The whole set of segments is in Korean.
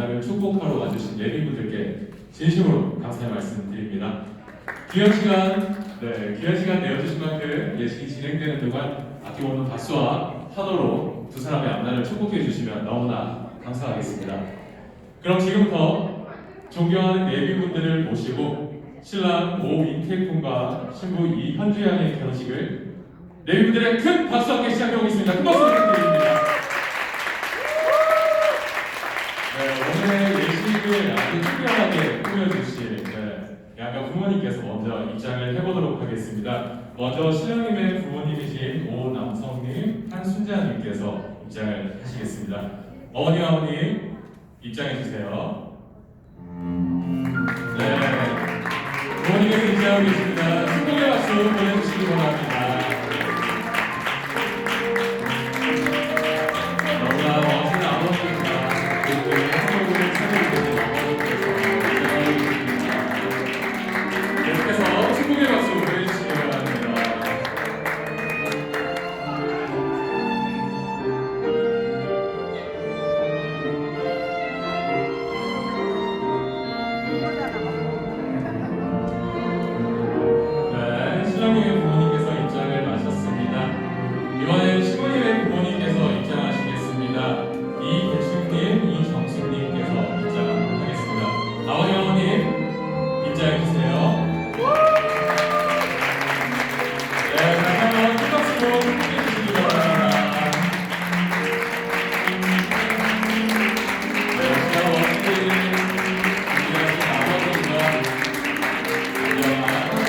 앞날을 축복하러 와주신 예비분들께 진심으로 감사의 말씀 드립니다. 귀한 시간, 네, 귀한 시간 내어주신 만큼 예식이 진행되는 동안 아낌없는 박수와 환호로 두 사람의 앞날을 축복해 주시면 너무나 감사하겠습니다. 그럼 지금부터 존경하는 예비분들을 모시고 신랑 오인택 군과 신부 이현주 양의 결혼식을 예비분들의 큰 박수와 함께 시작해 보겠습니다. 큰 박수 부탁드립니다. 예식을 아주 특별하게 꾸며주실 네, 양가 부모님께서 먼저 입장을 해보도록 하겠습니다. 먼저 신랑님의 부모님이신 오남성님, 한순자님께서 입장을 하시겠습니다. 어머니, 아버님 입장해 주세요. 네, 부모님께서 입장하고 계십니다. 축복의 박수 보내주시기 바랍니다.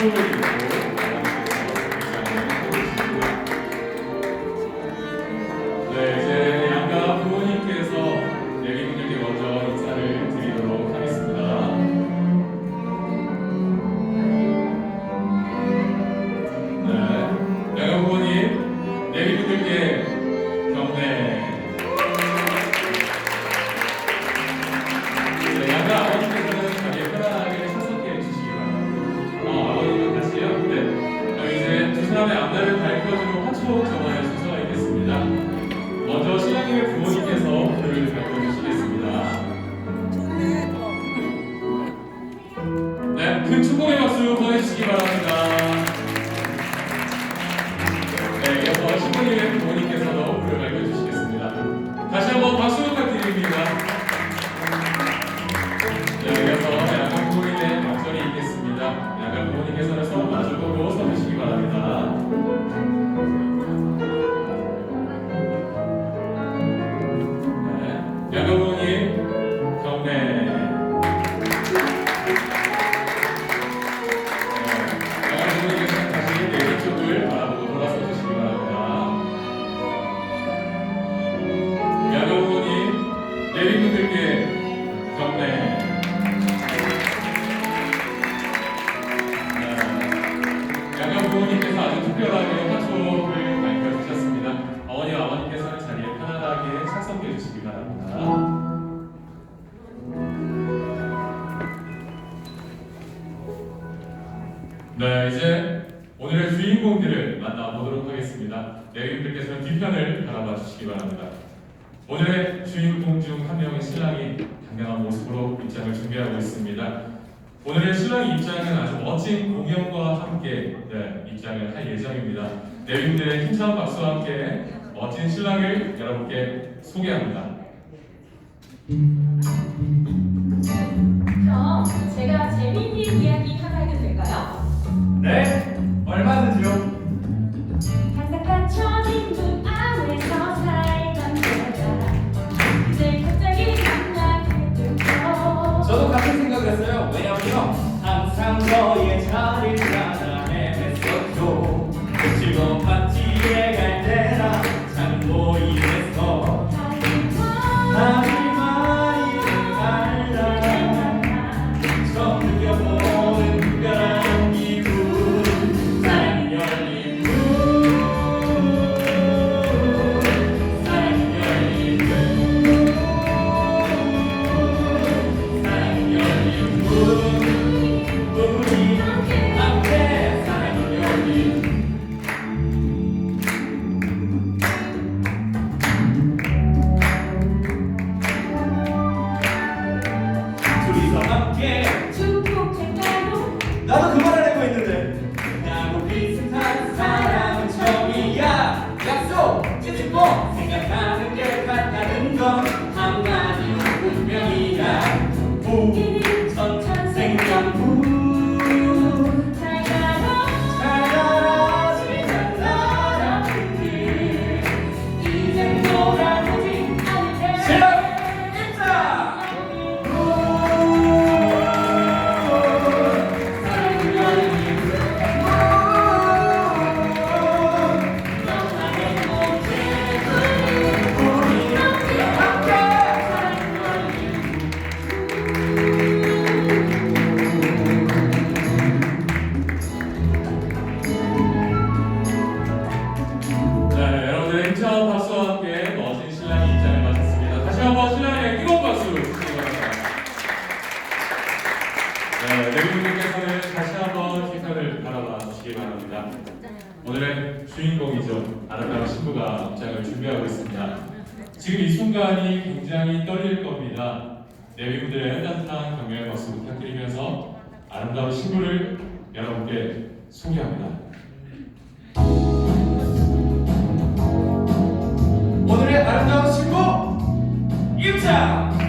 진 뒤편을 바라봐 주시기 바랍니다. 오늘의 주인공 중 한 명의 신랑이 당당한 모습으로 입장을 준비하고 있습니다. 오늘의 신랑 입장은 아주 멋진 공연과 함께 네, 입장을 할 예정입니다. 내빈들의 힘찬 박수와 함께 멋진 신랑을 여러분께 소개합니다. 그럼 제가 재미있는 이야기 하나 해도 될까요? 네, 얼마든지요. 신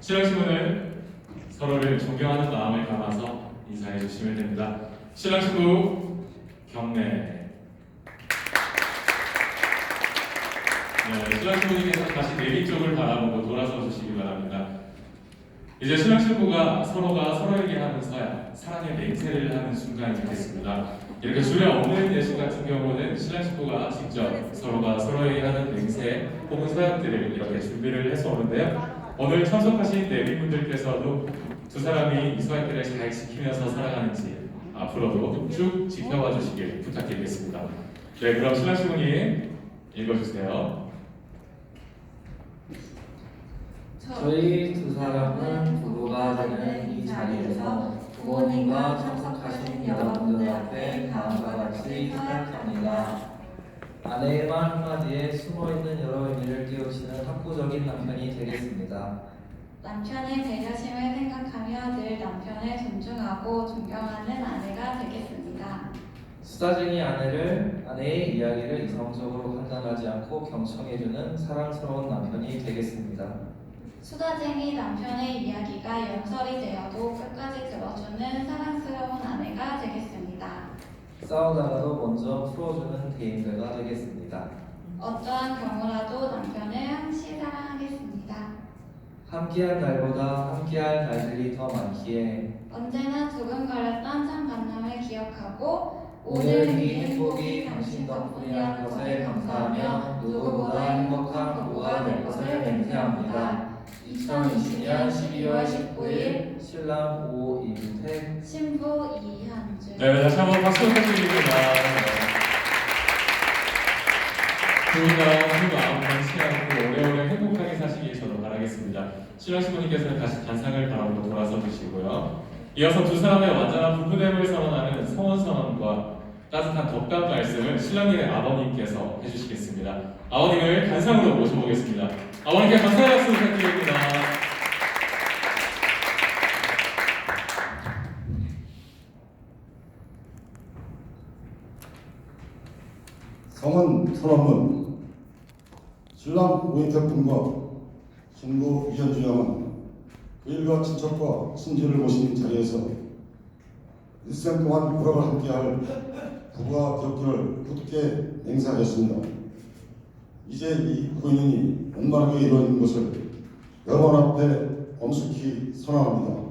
신랑 신부는 서로를 존경하는 마음을 담아서 인사해 주시면 됩니다. 신랑 신부 경례. 네, 신랑 신부님께서 다시 내리 쪽을 바라보고 돌아서 주시기 바랍니다. 이제 신랑 신부가 서로가 서로에게 하는 서약, 사랑의 맹세를 하는 순간이 되겠습니다. 이렇게 주례 없는 예식 같은 경우는 신랑 신부가 직접 서로가 서로에게 하는 맹세 혹은 서약들을 이렇게 준비를 해서 오는데요. 오늘 참석하신 내빈분들께서도 두 사람이 이 서약들을 잘 지키면서 살아가는지 앞으로도 쭉 지켜봐 주시길 부탁드리겠습니다. 네, 그럼 신랑 신부님 읽어주세요. 저희 두 사람은 부부가 되는 이 자리에서 부모님과 참석하신 여러분들 앞에 다음과 같이 생각합니다. 아내의 말 한마디에 숨어있는 여러 의미를 깨우치는 학구적인 남편이 되겠습니다. 남편의 배려심을 생각하며 늘 남편을 존중하고 존경하는 아내가 되겠습니다. 수다쟁이 아내를 아내의 이야기를 이성적으로 판단하지 않고 경청해주는 사랑스러운 남편이 되겠습니다. 수다쟁이 남편의 이야기가 연설이 되어도 끝까지 들어주는 사랑스러운 아내가 되겠습니다. 싸우다가도 먼저 풀어주는 대인배가 되겠습니다. 어떠한 경우라도 남편을 항시 사랑하겠습니다. 함께한 날보다 함께할 날들이 더 많기에 언제나 두근거렸던 첫 만남을 기억하고 오늘 이 행복이 당신 덕분이라는 것에 감사하며 누구보다 행복한 부부가 될 것을 맹세합니다. 2020년 12월 19일 신랑 오임택 신부 이한주 네, 다시 한번 박수 부탁드립니다. 두분다 모두 아무 방치하고 오래오래 행복하게 사시길 저도 바라겠습니다. 신랑 신부님께서는 다시 단상을 바라보고 돌아서 주시고요. 이어서 두 사람의 완전한 부부됨을 선언하는 성원 선언과 따뜻한 덕담 말씀을 신랑님의 아버님께서 해주시겠습니다. 아버님을 단상으로 모셔보겠습니다. 아버님께 감사의 박수 부탁드립니다. 서러문 신랑 군과 신부 이현주 양은 그 일가 친척과 친지를 모신 자리에서 일생 동안 불화를 함께할 부부가 되었기를 굳게 맹세하였습니다. 이제 이 부인이 원만하게 이루어진 것을 여러분 앞에 엄숙히 선언합니다.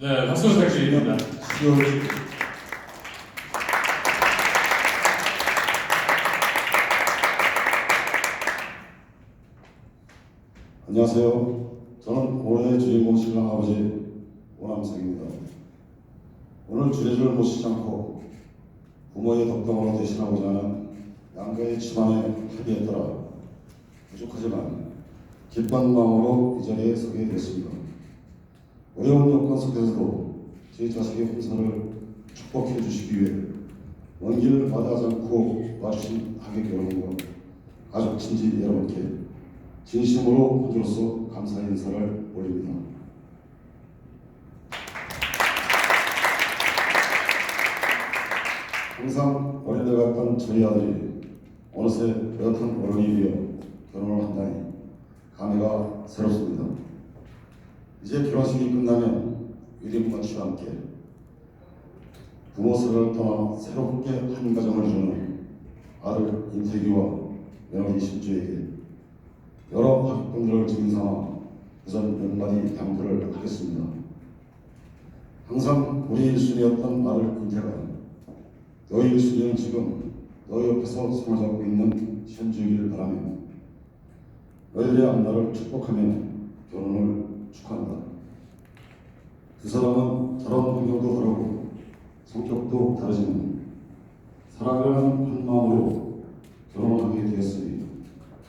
네, 박수 부탁드립니다. 10월 안녕하세요. 저는 올해의 주인공 신랑 아버지 오남석입니다. 오늘 주례를 모시지 않고 부모의 덕담으로 대신하고자 하는 양가의 집안의 합의에 따라 부족하지만 기쁜 마음으로 이 자리에 서게 됐습니다. 어려운 여건 속에서도 제 자식의 혼사를 축복해 주시기 위해 먼길 마다하지 않고 와주신 하객 여러분과 가족 친지 여러분께 진심으로 혼주로서 감사의 인사를 올립니다. 항상 어린애 같던 저희 아들이 어느새 어엿한 어른이 되어 결혼을 한다니 감회가 새롭습니다. 이제 결혼식이 끝나면 유리문마치와 함께 부모 세를 떠나 새롭게 한 가정을 주는 아들 인태기와 며느리 신주에게 여러 학분들을 지금 삼아 우선 몇 마디 당부를 하겠습니다. 항상 우리 일순이었던 아들 인태가 너희 일순이는 지금 너희 옆에서 손을 잡고 있는 현주이기를 바라며 너희들의 앞날을 축복하며 결혼을 축하한다. 두 사람은 저런 환경도 다르고 성격도 다르지만 사랑하는 한 마음으로 결혼하게 되었으니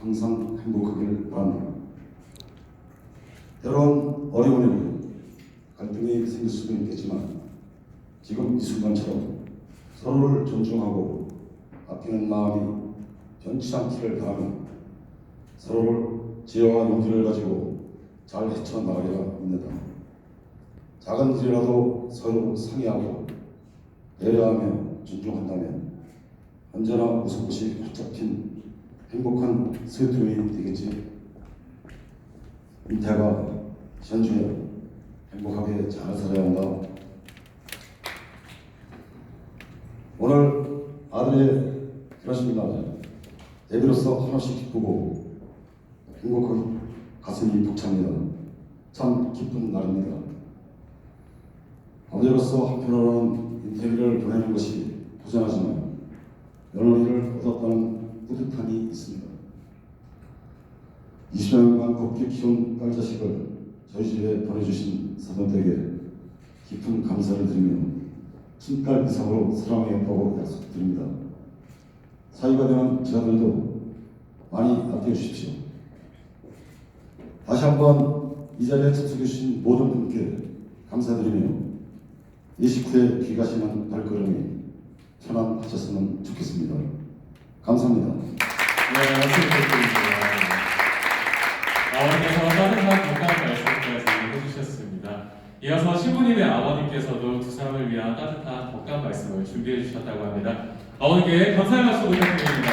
항상 행복하길 바란다. 때론 어려운 일, 갈등이 생길 수도 있겠지만 지금 이 순간처럼 서로를 존중하고 아끼는 마음이 변치 않기를 바라며 서로를 지혜와 용기를 가지고 잘 헤쳐나가리라 믿는다. 작은 일이라도 서로 상의하고 배려하며 존중한다면 언제나 웃음꽃이 활짝 핀 행복한 스웨트웨이 되겠지. 인태가 현주야 행복하게 잘 살아야 한다. 오늘 아들의 결혼식 날 애비로서 한없이 기쁘고 행복한 가슴이 벅찹니다. 참 기쁜 날입니다. 아버지로서 한편으로는 인테리어를 보내는 것이 부전하지만 며느리를 얻었다는 뿌듯함이 있습니다. 20년간 곱게 키운 딸 자식을 저희 집에 보내주신 사돈에게 깊은 감사를 드리며 친딸 이상으로 사랑하겠다고 약속드립니다. 사이가 되는 제아들도 많이 아껴주십시오. 다시 한번 이 자리에 참석해 주신 모든 분께 감사드리며 예식 후에 귀가시는 발걸음이 편안하셨으면 좋겠습니다. 감사합니다. 네, 말씀 부탁드립니다. 아버님께서 따뜻한 건강 말씀까지 해주셨습니다. 이어서 신부님의 아버님께서도 두 사람을 위한 따뜻한 덕담 말씀을 준비해 주셨다고 합니다. 아버님께 감사의 말씀 부탁드립니다.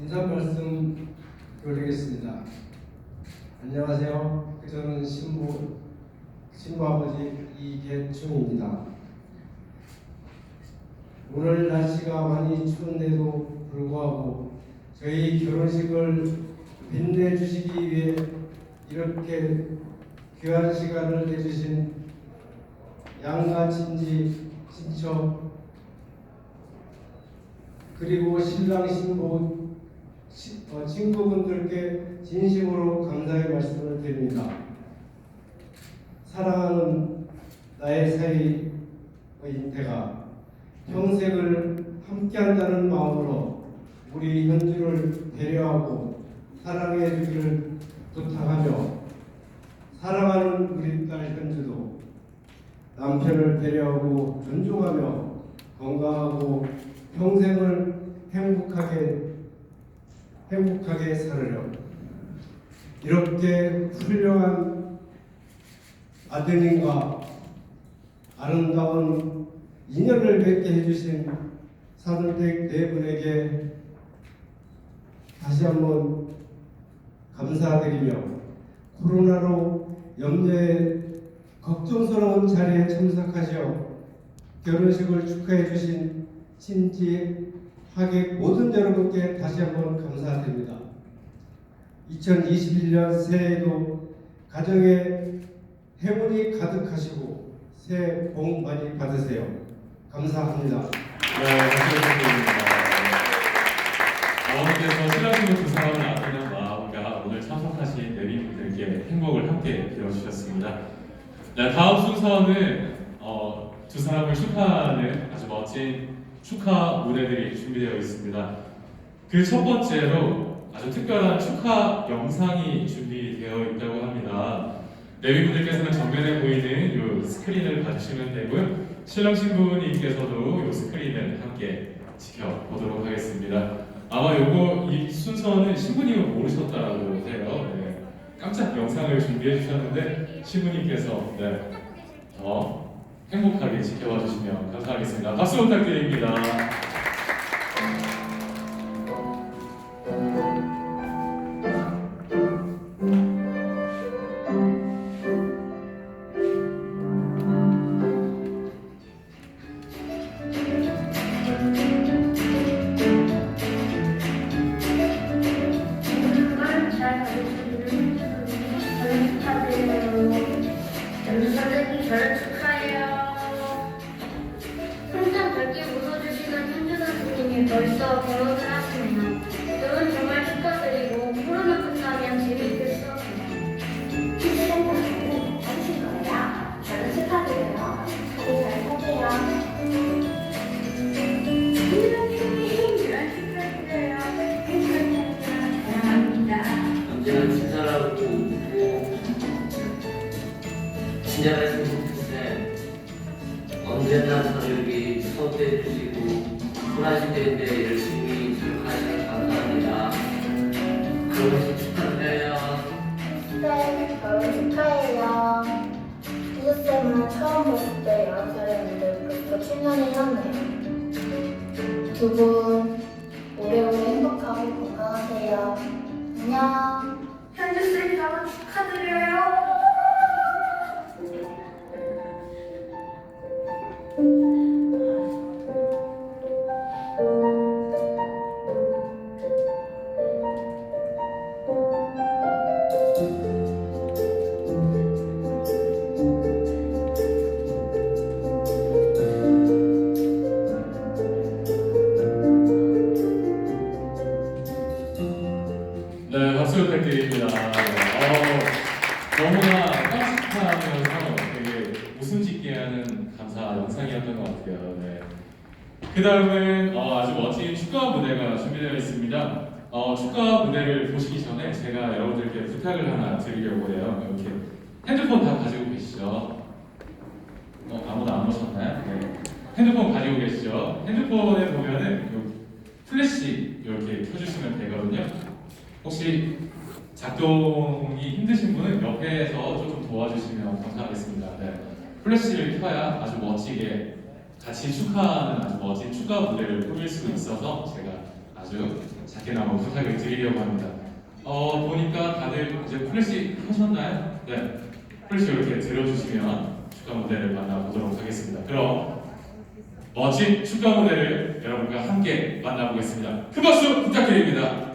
인사 말씀 드리겠습니다. 안녕하세요. 저는 신부 신부 아버지 이계충입니다. 오늘 날씨가 많이 추운데도 불구하고 저희 결혼식을 빛내주시기 위해 이렇게 귀한 시간을 내주신 양가 친지 친척 그리고 신랑 신부 시- 어, 친구분들께 진심으로 감사의 말씀을 드립니다. 사랑하는 나의 사이 인태가 평생을 함께한다는 마음으로 우리 현주를 배려하고 사랑해 주기를 부탁하며 사랑하는 우리 딸 현주도 남편을 배려하고 존중하며 건강하고 평생을 행복하게 행복하게 살으려 이렇게 훌륭한 아드님과 아름다운 인연을 맺게 해주신 사돈댁 네 분에게 다시 한번 감사드리며 코로나로 염려에 걱정스러운 자리에 참석하셔 결혼식을 축하해 주신 친지 하객 모든 여러분께 다시 한번 감사드립니다. 2021년 새해에도 가정에 행운이 가득하시고 새해 복 많이 받으세요. 감사합니다. 네, 감사합니다. 어머니께서 신랑님을 두 사람을 아끼는 마음과 오늘 참석하신 내빈분들께 행복을 함께 빌어주셨습니다. 네, 다음 순서는 어, 두 사람을 축하하는 아주 멋진 축하 무대들이 준비되어 있습니다. 그 첫 번째로 아주 특별한 축하 영상이 준비되어 있다고 합니다. 내비분들께서는 정면에 보이는 이 스크린을 봐주시면 되고요. 신랑 신부님께서도 이 스크린을 함께 지켜보도록 하겠습니다. 아마 요거 이 순서는 신부님은 모르셨다고 해요. 네. 깜짝 영상을 준비해 주셨는데 신부님께서 네, 더 행복하게 지켜봐 주시면 감사하겠습니다. 박수 부탁드립니다. 핸드폰에 보면은 요 플래시 이렇게 켜주시면 되거든요. 혹시 작동이 힘드신 분은 옆에서 조금 도와주시면 감사하겠습니다. 네. 플래시를 켜야 아주 멋지게 같이 축하하는 아주 멋진 축하 무대를 꾸밀 수 있어서 제가 아주 작게나마 부탁을 드리려고 합니다. 어 보니까 다들 이제 플래시 켜셨나요? 네. 플래시 이렇게 들어주시면 축하 무대를 만나보도록 하겠습니다. 그럼 멋진 축하 무대를 여러분과 함께 만나보겠습니다. 큰 박수 부탁드립니다.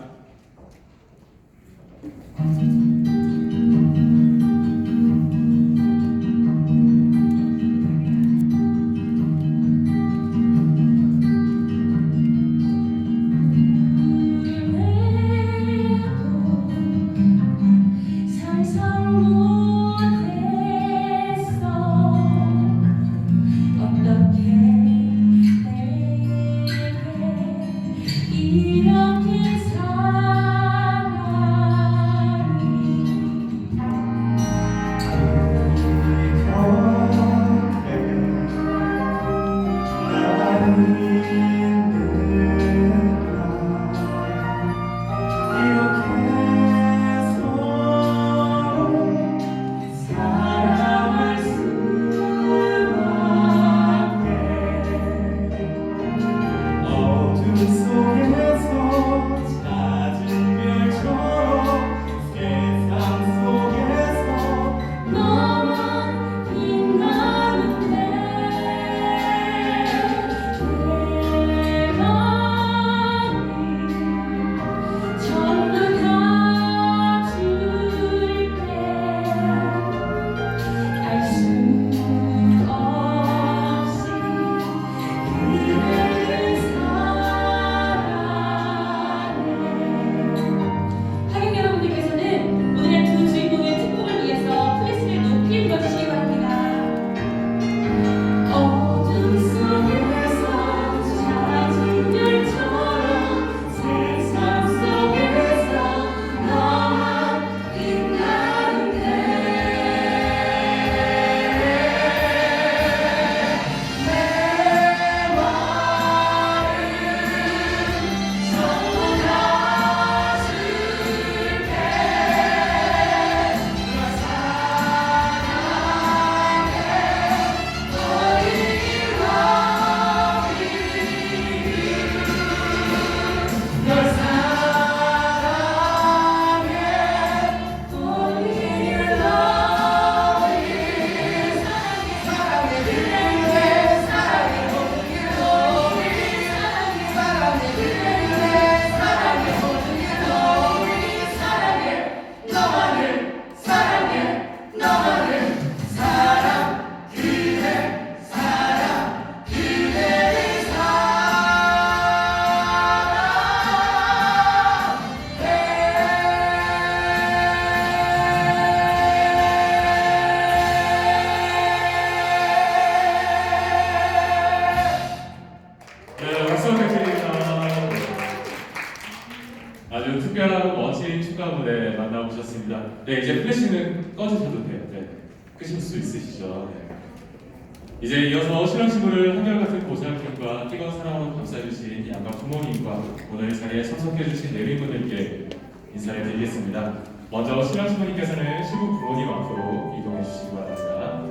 부모님과 오늘 자리에 참석해주신 내빈분들께 인사를 드리겠습니다. 먼저 실험신부님께서는 신부 부모님 앞으로 이동해 주시기 바랍니다.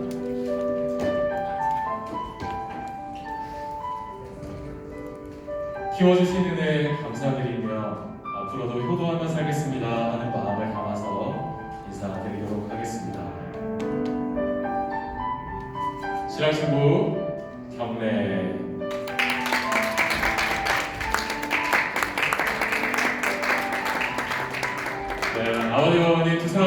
키워주신 은혜 감사드리며 앞으로도 효도하며 살겠습니다 하는 마음을 담아서 인사드리도록 하겠습니다. 신랑 신부 경례 아버님 어머니 두사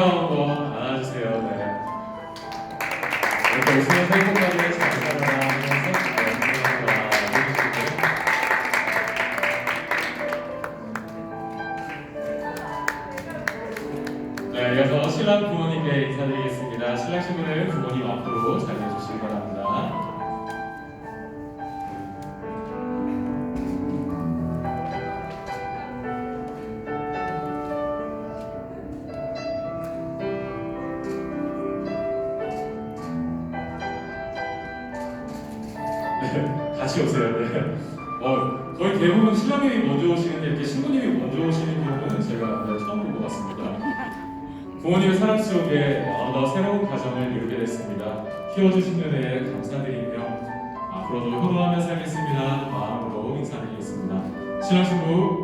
네, 같이 오세요. 네. 어, 거의 대부분 신랑님이 먼저 오시는데 이렇게 신부님이 먼저 오시는 경우는 제가 네, 처음 본 것 같습니다. 부모님의 사랑 속에 어느덧 새로운 가정을 이루게 됐습니다. 키워주신 은혜에 감사드리며 앞으로도 효도하며 살겠습니다. 마음으로 인사드리겠습니다. 신랑 신부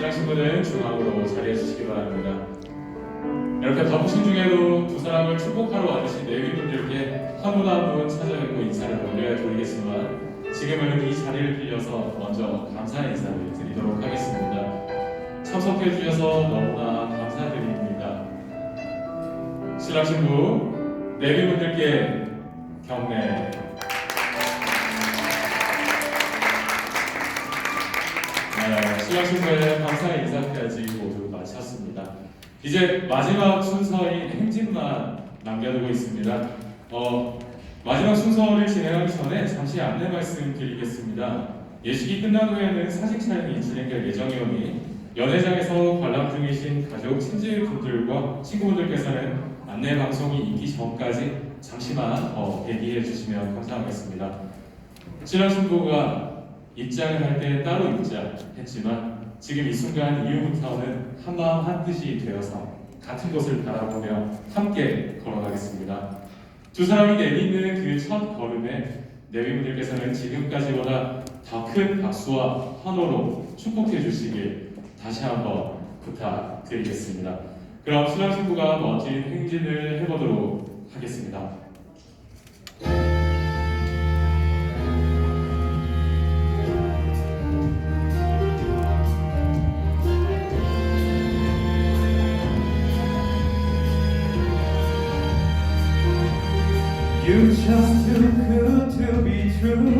신랑 신부는 중앙으로 자리해 주시기 바랍니다. 이렇게 바쁘신 중에도 두 사람을 축복하러 와주신 예비분들께 한 분 한 분 찾아뵙고 인사를 올려야 드리겠지만 지금은 이 자리를 빌려서 먼저 감사의 인사를 드리도록 하겠습니다. 참석해 주셔서 너무나 감사드립니다. 신랑 신부 내비분들께 경례 네, 신랑 신부의 감사의 인사까지 모두 마쳤습니다. 이제 마지막 순서인 행진만 남겨두고 있습니다. 어, 마지막 순서를 진행하기 전에 잠시 안내 말씀 드리겠습니다. 예식이 끝난 후에는 사진 촬영이 진행될 예정이오니 연회장에서 관람 중이신 가족 친지분들과 친구분들께서는 안내 방송이 있기 전까지 잠시만 더 대기해 주시면 감사하겠습니다. 신랑 신부가 입장을 할 때 따로 입자 했지만 지금 이 순간 이후부터는 한마음 한뜻이 되어서 같은 곳을 바라보며 함께 걸어가겠습니다. 두 사람이 내딛는 그 첫 걸음에 내비분들께서는 지금까지보다 더 큰 박수와 환호로 축복해 주시길 다시 한번 부탁드리겠습니다. 그럼 신랑 신부가 멋진 행진을 해보도록 하겠습니다. True.